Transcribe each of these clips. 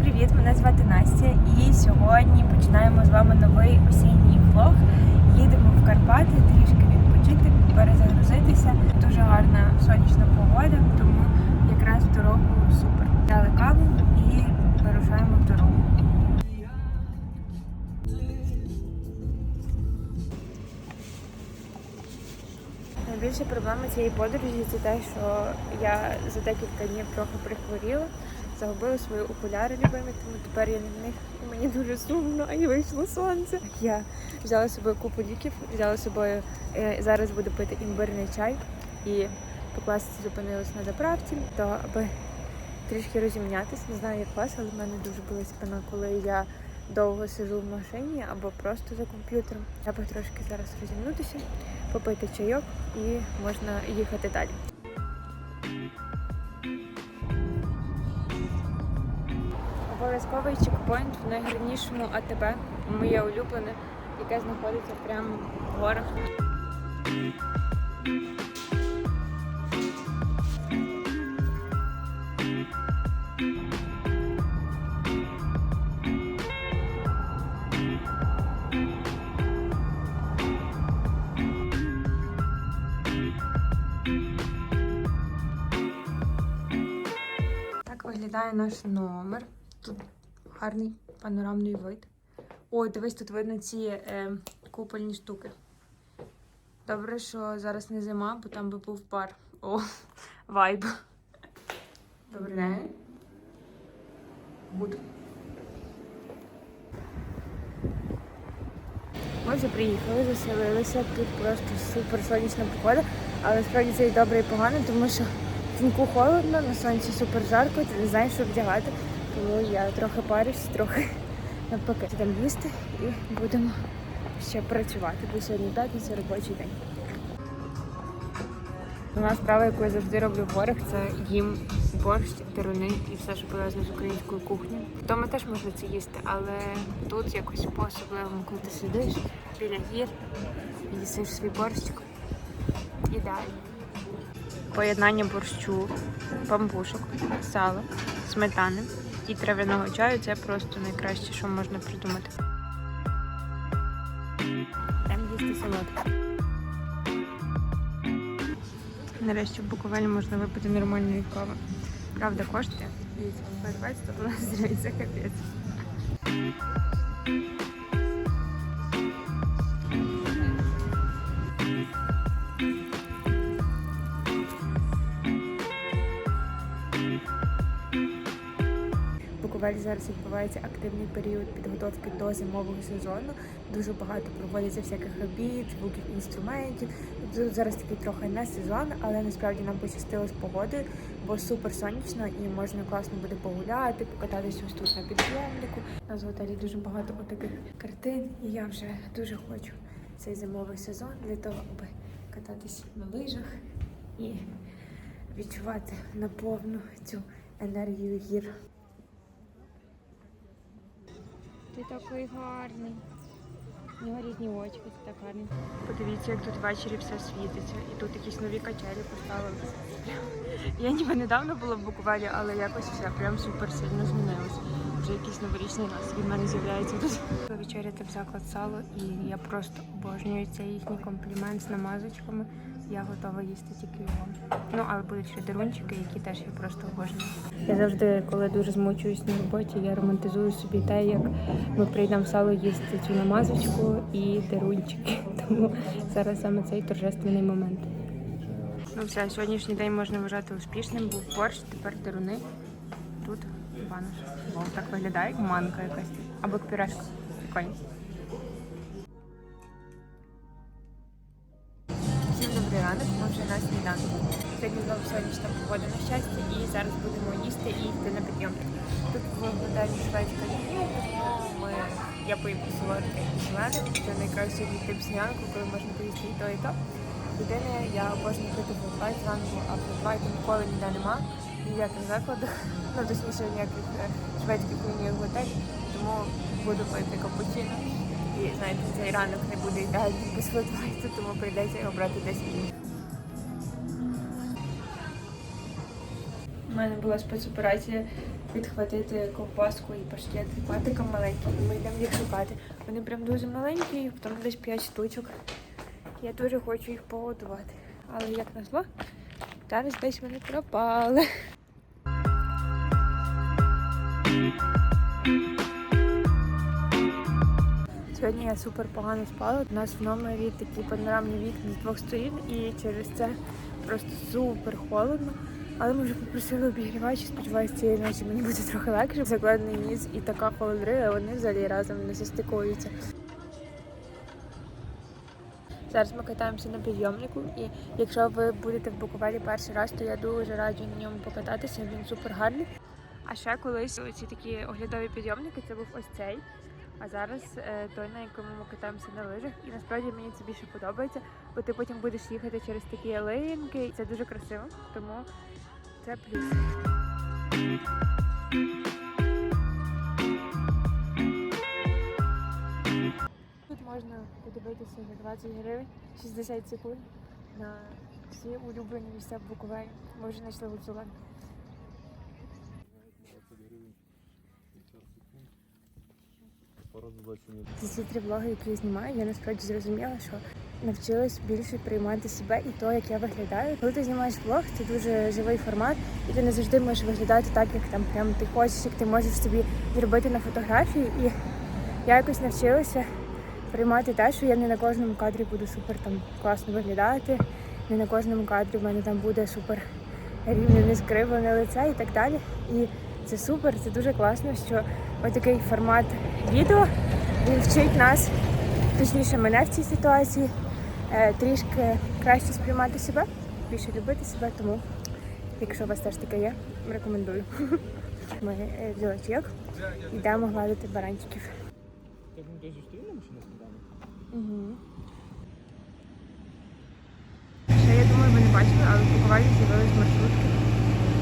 Привіт, мене звати Настя, і сьогодні починаємо з вами новий осінній влог. Їдемо в Карпати трішки відпочити, перезагрузитися. Дуже гарна сонячна погода, тому якраз в дорогу супер. Взяли каву і вирушаємо в дорогу. Найбільша проблема цієї подорожі це те, що я за декілька днів трохи прихворіла, загубила свої окуляри любимі, тому тепер я на них мені дуже сумно, і вийшло сонце. Я взяла з собою купу ліків, взяла з собою е, зараз буду пити імбирний чай і покласти зупинилась на заправці, то аби трішки розімнятися. Не знаю, як вас, але в мене дуже була спина, коли я довго сижу в машині або просто за комп'ютером. Треба трошки зараз розімнутися, попити чайок і можна їхати далі. Обов'язковий чекпоінт в найгарнішому АТБ, моє улюблене, яке знаходиться прямо в горах. Виглядає наш номер. Тут гарний панорамний вид. Ой, дивись, тут видно ці е, купольні штуки. Добре, що зараз не зима, бо там би був пар. О, вайб. Добрий день. Буду. Ми вже приїхали, заселилися. Тут просто супер сонячна погода, але справді це і добре, і погано, тому що Тіньку холодно, на сонці супер жарко, ти не знаєш, що вдягати. Тому я трохи парюсь, трохи навпаки. Йдемо їсти і будемо ще працювати, бо сьогодні п'ятниця робочий день. Головна справа, яку я завжди роблю в горах, це їм борщ, деруни і все, що пов'язано з українською кухнею. Вдома теж можна це їсти, але тут якось по-особливому, коли ти сидиш біля гір і їсиш свій борщик. Ідеально. Поєднання борщу, бамбушок, сала, сметани і трав'яного чаю це просто найкраще, що можна придумати. Там їсти солодке. Нарешті в Буковелі можна випити нормальної кави. Правда, по 20 у нас здається капець. В зараз відбувається активний період підготовки до зимового сезону. Дуже багато проводиться всяких робіт, звуків інструментів. Тут зараз такий трохи не сезон, але насправді нам пощастило з погодою, бо супер сонячно і можна класно буде погуляти, покататися ось тут на підйомнику. У нас в готелі дуже багато таких картин, і я вже дуже хочу цей зимовий сезон для того, аби кататись на лижах і відчувати наповну цю енергію гір. Ти такий гарний. У нього різні очі, ти так гарний. Подивіться, як тут ввечері все світиться. І тут якісь нові качелі поставили. Я ніби недавно була в Буковелі, але якось все прям супер сильно змінилося. Вже якийсь новорічний настрій в мене з'являється тут. Вечеряти в заклад сало, і я просто обожнюю цей їхній комплімент з намазочками. Я готова їсти тільки його. Ну, але будуть ще дерунчики, які теж я просто обожнюю. Я завжди, коли дуже змучуюсь на роботі, я романтизую собі те, як ми прийдемо в сало їсти цю намазочку і дерунчики. Тому зараз саме цей торжественний момент. Ну все, сьогоднішній день можна вважати успішним. Був борщ, тепер деруни. Тут банош. Так виглядає, як манка якась. Або пюрешка. Прикольно. Сьогодні знову сонячна погода на щастя і зараз будемо їсти і йти на підйомник. Тут в готелі шведська лінія, тому я поїм солодке і зелене. Це найкращий тип сніданку, коли можна поїсти і то, і то. Єдине, я обожнюю пити флофлайт зранку, а флофлайту ніколи ніде нема, ніяких закладах, ну точніше ніяких е, шведських ліній в готелі, тому буду пити капучино. І знаєте, цей ранок не буде ідеальним без флофлайту, тому прийдеться його брати десь інше. Мене була спецоперація відхватити ковбаску і паштет патиком маленьким. Ми йдемо їх шукати. Вони прям дуже маленькі, там десь 5 штучок. Я дуже хочу їх погодувати. Але як назло, зараз десь вони пропали. Сьогодні я супер погано спала. У нас в номері такі панорамні вікна з двох сторін, і через це просто супер холодно. Але ми вже попросили обігрівач, сподіваюся, цієї ночі мені буде трохи легше. Закладений ніс і така холодрива, вони взагалі разом не застикуються. Зараз ми катаємося на підйомнику, і якщо ви будете в Буковелі перший раз, то я дуже раджу на ньому покататися. Він супер гарний. А ще колись ці такі оглядові підйомники це був ось цей. А зараз е, той, на якому ми катаємося на лижах, і насправді мені це більше подобається, бо ти потім будеш їхати через такі алеїнки, і це дуже красиво, тому це плюс. Тут можна подивитися за 20 гривень 60 секунд на всі улюблені місця в Буковелі. Ми вже знайшли Гуцулан. 20 гривень 50 секунд. Не За ці три влоги, які я знімаю, я насправді зрозуміла, що навчилась більше приймати себе і то, як я виглядаю. Коли ти знімаєш влог, це дуже живий формат, і ти не завжди можеш виглядати так, як там прям ти хочеш, як ти можеш собі зробити на фотографії. І я якось навчилася приймати те, що я не на кожному кадрі буду супер там класно виглядати, не на кожному кадрі в мене там буде супер рівне, не скривлене лице і так далі. І це супер, це дуже класно, що отакий формат відео він вчить нас, точніше мене в цій ситуації, е, трішки краще сприймати себе, більше любити себе. Тому, якщо у вас теж таке є, рекомендую. Ми е, взяли чайок, йдемо гладити баранчиків. Угу. Ще я думаю, ви не бачили, але в Буковелі з'явились маршрутки.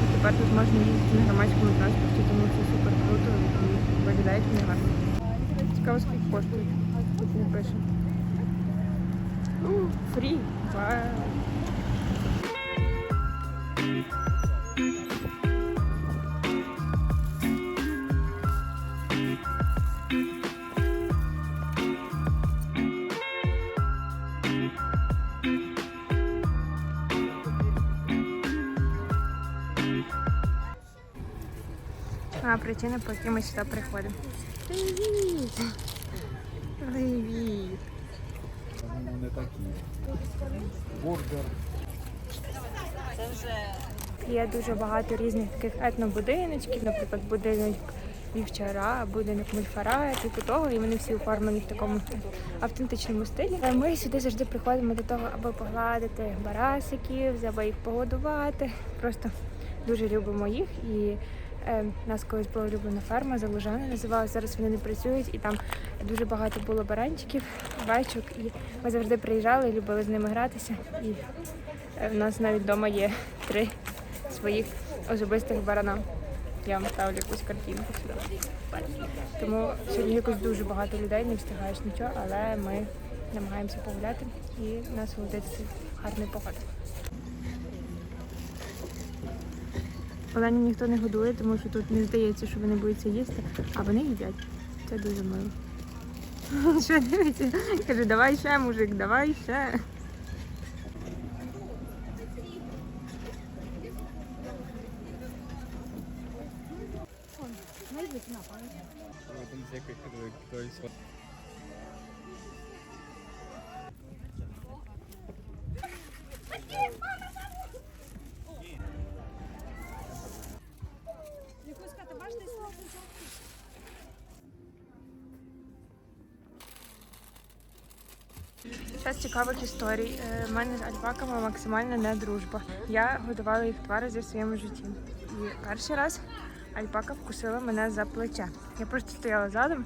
І тепер тут можна їздити на громадському транспорті, тому це супер круто і виглядає вони гарно. Цікаво, скільки коштує. Тут не пише. Ну, фрі. Вау. А причина, по якій ми сюди приходимо. Привіт! Привіт! Ну, не такі. Бургер. Є дуже багато різних таких етнобудиночків, наприклад, будинок вівчара, будинок мульфара, типу того, і вони всі оформлені в такому автентичному стилі. Е, Ми сюди завжди приходимо до того, аби погладити барасиків, аби їх погодувати. Просто дуже любимо їх і. Е, у нас колись була улюблена ферма, залужана називалася. Зараз вони не працюють, і там дуже багато було баранчиків, овечок. І ми завжди приїжджали, любили з ними гратися. І е, в нас навіть вдома є три своїх особистих барана. Я вам ставлю якусь картинку сюди. Тому сьогодні якось дуже багато людей, не встигаєш нічого, але ми намагаємося погуляти і насолодитися гарною погодою. Олені ніхто не годує, тому що тут не здається, що вони боються їсти, а вони їдять. Це дуже мило. Що дивиться? Каже, давай ще, мужик, давай ще. Ще з цікавих історій. Е, У мене з альпаками максимальна не дружба. Я годувала їх два рази в своєму житті. І перший раз альпака вкусила мене за плече. Я просто стояла задом,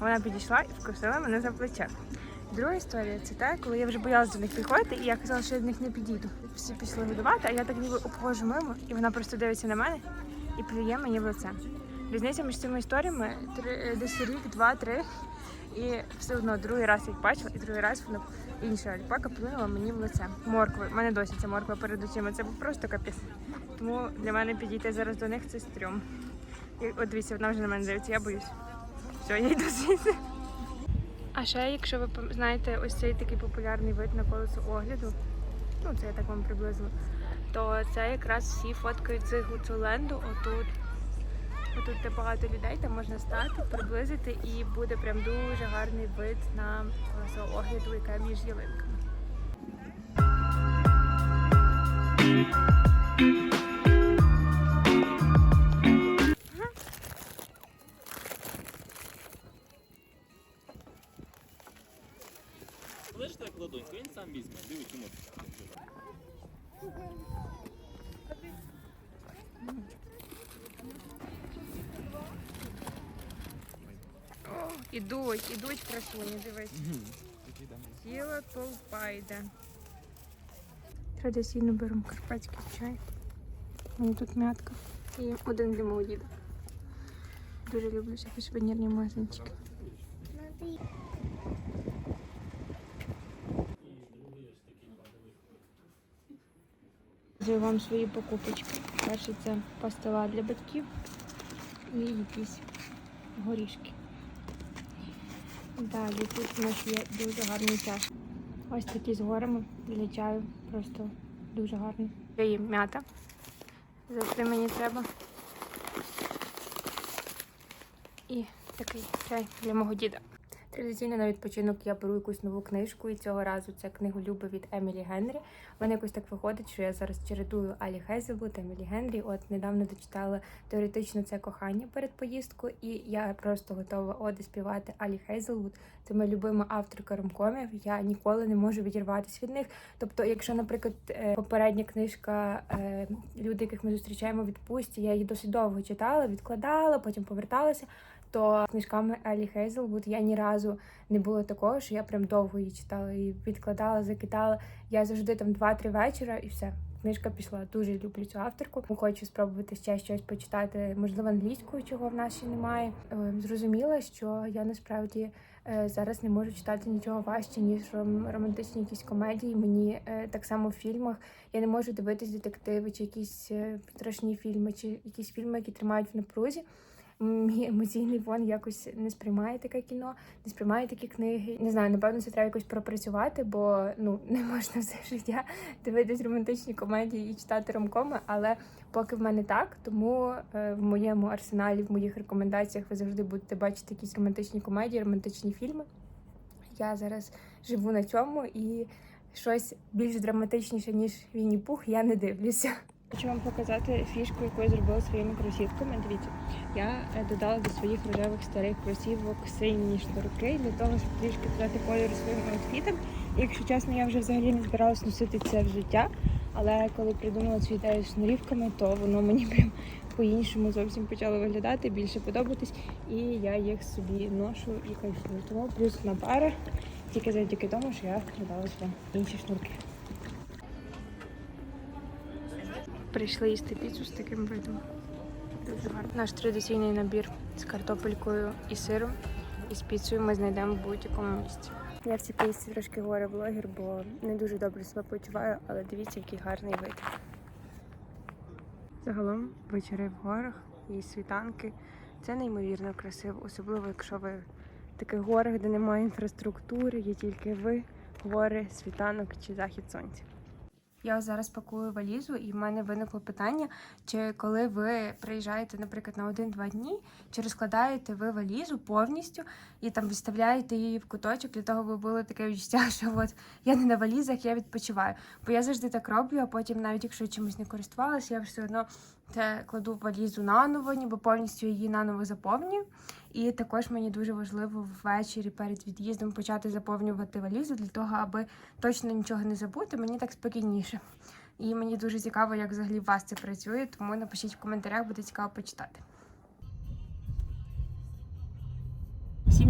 вона підійшла і вкусила мене за плече. Друга історія це те, коли я вже боялася до них підходити, і я казала, що я до них не підійду. Всі пішли годувати, а я так ніби обходжу мимо, і вона просто дивиться на мене і плює мені в лице. Різниця між цими історіями три, е, десь рік, два, три. І все одно другий раз їх бачила, і другий раз вона інша альпака плюнула мені в лице. Моркви. У мене досі ця морква перед очима. Це був просто капець. Тому для мене підійти зараз до них це стрьом. І от дивіться, вона вже на мене дивиться, я боюсь. Все, я йду звідси. А ще, якщо ви знаєте, ось цей такий популярний вид на колесо огляду, ну це я так вам приблизно, то це якраз всі фоткають з Гуцуленду отут. Отут де багато людей, там можна стати, приблизити, і буде прям дуже гарний вид на колесо огляду, яка між ялинками. Ідуть, ідуть красуні, дивись. Ціла толпа йде. Традиційно беремо карпатський чай. У мене тут м'ятка. І один для мого. Дуже люблю всякі сувенірні магазинчики. Показую вам свої покупочки. Перше це пастила для батьків і якісь горішки. Далі тут у нас є дуже гарний час. Ось такі з горами для чаю. Просто дуже гарний. Є їм м'ята. Завжди мені треба. І такий чай для мого діда. Традиційно на відпочинок я беру якусь нову книжку, і цього разу це книголюби від Емілі Генрі. У мене якось так виходить, що я зараз чередую Алі Хезелвуд, Емілі Генрі. От недавно дочитала теоретично це кохання перед поїздкою, і я просто готова оди співати Алі Хейзелвуд. Це моя любима авторка ромкомів. Я ніколи не можу відірватися від них. Тобто, якщо, наприклад, е, попередня книжка е, Люди, яких ми зустрічаємо в відпустці, я її досить довго читала, відкладала, потім поверталася. То з книжками Елі Хейзелвуд я ні разу не було такого, що я прям довго її читала і відкладала, закидала. Я завжди там 2-3 вечора і все. Книжка пішла. Дуже люблю цю авторку. Хочу спробувати ще щось почитати, можливо, англійською, чого в нас ще немає. Е, Зрозуміла, що я насправді е, зараз не можу читати нічого важче, ніж романтичні якісь комедії. Мені е, так само в фільмах я не можу дивитись детективи чи якісь страшні фільми, чи якісь фільми, які тримають в напрузі. Мій емоційний фон якось не сприймає таке кіно, не сприймає такі книги. Не знаю, напевно, це треба якось пропрацювати, бо ну не можна все життя дивитись романтичні комедії і читати ромкоми. Але поки в мене так, тому е, в моєму арсеналі, в моїх рекомендаціях ви завжди будете бачити якісь романтичні комедії, романтичні фільми. Я зараз живу на цьому і щось більш драматичніше, ніж Вінні Пух, я не дивлюся. Хочу вам показати фішку, яку я зробила своїми кросівками. Дивіться, я е, додала до своїх рожевих старих кросівок сині шнурки для того, щоб трішки додати кольору своїм аутфітам. Якщо чесно, я вже взагалі не збиралась носити це в життя. Але коли придумала цю ідею з шнурівками, то воно мені прям по-іншому зовсім почало виглядати, більше подобатись. І я їх собі ношу і кайфую. Тому плюс на пара тільки завдяки тому, що я додала сюди інші шнурки. Прийшли їсти піцу з таким видом. Дуже гарно. Наш традиційний набір з картопелькою і сиром. І з піцею ми знайдемо в будь-якому місці. Я в цій поїздці трошки горе блогер, бо не дуже добре себе почуваю, але дивіться, який гарний вид. Загалом вечори в горах і світанки це неймовірно красиво, особливо якщо ви в таких горах, де немає інфраструктури, є тільки ви, гори, світанок чи захід сонця. Я зараз пакую валізу, і в мене виникло питання, чи коли ви приїжджаєте, наприклад, на один-два дні, чи розкладаєте ви валізу повністю і там виставляєте її в куточок для того, аби було таке відчуття, що от я не на валізах, я відпочиваю. Бо я завжди так роблю, а потім, навіть якщо чимось не користувалася, я все одно це кладу валізу наново, ніби повністю її наново заповнюю. І також мені дуже важливо ввечері перед від'їздом почати заповнювати валізу для того, аби точно нічого не забути. Мені так спокійніше. І мені дуже цікаво, як взагалі у вас це працює, тому напишіть в коментарях, буде цікаво почитати.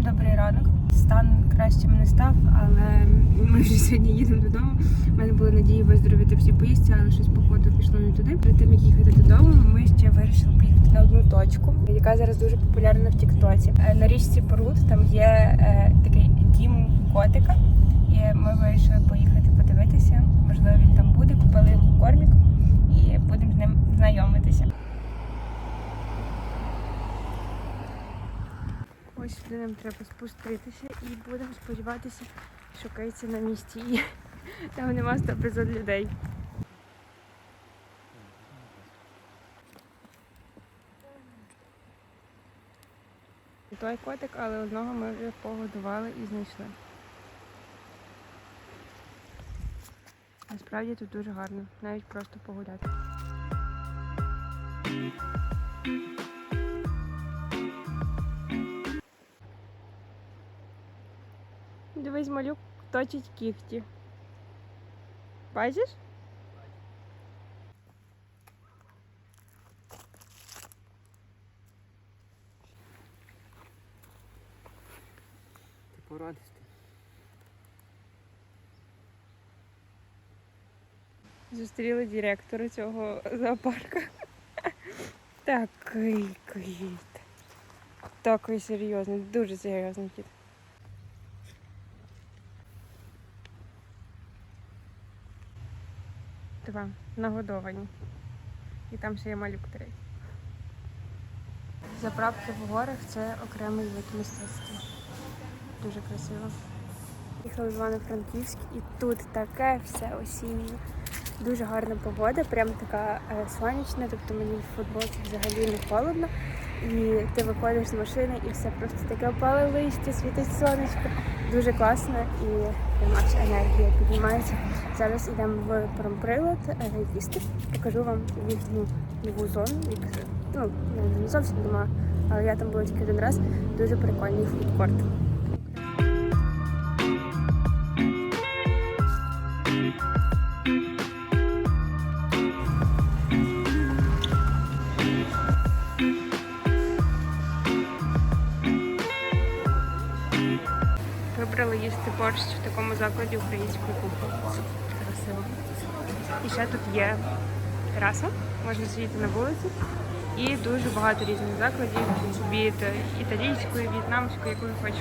Добрий ранок. Стан кращим не став, але ми вже сьогодні їдемо додому. У мене були надії виздоровіти всі поїздці, але щось походу пішло не туди. Перед тим як їхати додому, ми ще вирішили поїхати на одну точку, яка зараз дуже популярна в Тіктоці. Е, На річці Прут там є е, такий дім котика, і ми вирішили поїхати подивитися. Можливо, він там буде. Купили йому кормік і будемо з ним знайомитися. Ось сюди нам треба спуститися і будемо сподіватися, що Кейці на місці є. Там нема 100 людей. Той котик, але одного ми вже погодували і знайшли. Насправді тут дуже гарно, навіть просто погуляти. Дивись, малюк точить кіхті. Бачиш? Ти порадишся. Зустріли директора цього зоопарку. Такий кіт. Такий серйозний, дуже серйозний кіт. Два нагодовані. І там ще є малюк третій. Заправки в горах це окремий вид мистецтва. Дуже красиво. Їхали в Івано-Франківськ і тут таке все осіннє. Дуже гарна погода, прям така е, сонячна, тобто мені в футболці взагалі не холодно. І ти виходиш з машини і все просто таке опале листя, світить сонечко. Дуже класно і аж енергія піднімається. Зараз йдемо в промприлад е, їсти. Покажу вам їхню нову зону. як- Ну, не зовсім нема, але я там була тільки один раз. Дуже прикольний фудкорт. Борщ в такому закладі української кухні. Красиво. І ще тут є тераса, можна сидіти на вулиці. І дуже багато різних закладів від італійської, в'єтнамської, якої хочеш.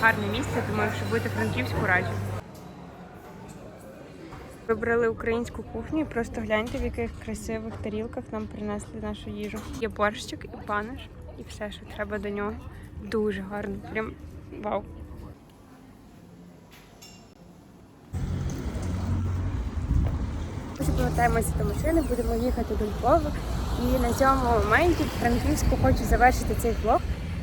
Гарне місце, тому якщо будете франківську раджу. Вибрали українську кухню, просто гляньте, в яких красивих тарілках нам принесли нашу їжу. Є борщик і паниш, і все, що треба до нього. Дуже гарно. Прям вау. Вже повертаємося до машини, будемо їхати до Львова. І на цьому моменті в Франківську хочу завершити цей влог.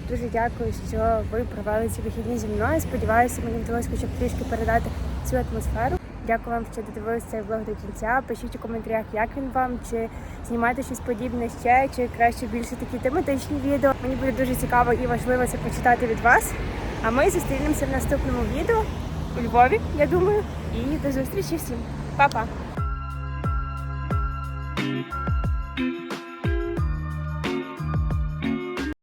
Дуже дякую, що ви провели ці вихідні зі мною. Сподіваюся, мені вдалося хоча б трішки передати цю атмосферу. Дякую вам, що додивилися цей влог до кінця. Пишіть у коментарях, як він вам, чи знімати щось подібне ще, чи краще більше такі тематичні відео. Мені буде дуже цікаво і важливо це почитати від вас. А ми зустрінемося в наступному відео у Львові, я думаю. І до зустрічі всім. Па-па!